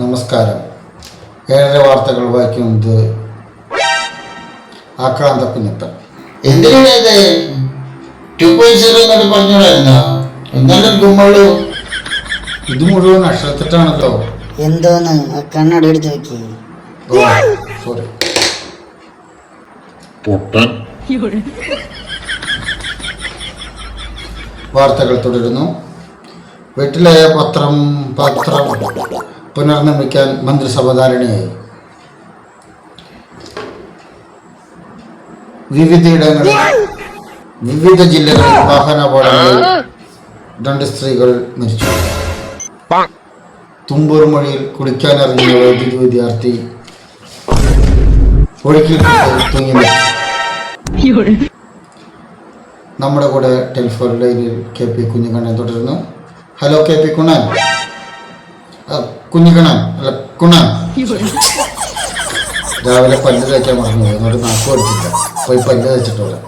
നമസ്കാരം. ഏഴര വാർത്തകൾ വായിക്കുന്നത് ആക്രാന്ത കുഞ്ഞപ്പൻ. ഇത് ടു പോയിന്റ് സീറോ എന്നൊക്കെ പറഞ്ഞോളായിരുന്നോ എന്നാലും കുമ്മളു ഇത് മുഴുവൻ അക്ഷരത്തെറ്റാണല്ലോ. എന്തോന്ന്? ആ കണ്ണട എടുത്ത് വെക്കി. സോറി പൊട്ടൻ. വാർത്തകൾ തുടരുന്നു. വീട്ടിലെ പത്രം പത്രം. പുനർനിർമ്മിക്കാൻ മന്ത്രിസഭ ധാരണയായി വിവിധയിടങ്ങളിൽ വിവിധ ജില്ലകളിൽ വാഹനാപകടങ്ങളിൽ രണ്ട് സ്ത്രീകൾ മരിച്ചു. തുമ്പൂർ മൊഴിയിൽ കുളിക്കാനിറങ്ങിയ വൈദ്യുതി വിദ്യാർത്ഥി ഒഴുക്കിൽ തൂങ്ങി മരിച്ചു. നമ്മുടെ കൂടെ ടെലിഫോൺ ലൈനിൽ കെ പി കുഞ്ഞുകണ്ണൻ തുടരുന്നു. ഹലോ കെ പി കുണ്ണൻ. ആ, കുഞ്ഞിക്കണ്ണൻ അല്ല കുണ രാവിലെ പല്ല് തേക്കാൻ മറന്നു പോയി എന്നോട് നാക്ക് പഠിച്ചില്ല പോയി പല്ല് തേച്ചിട്ടോളെ.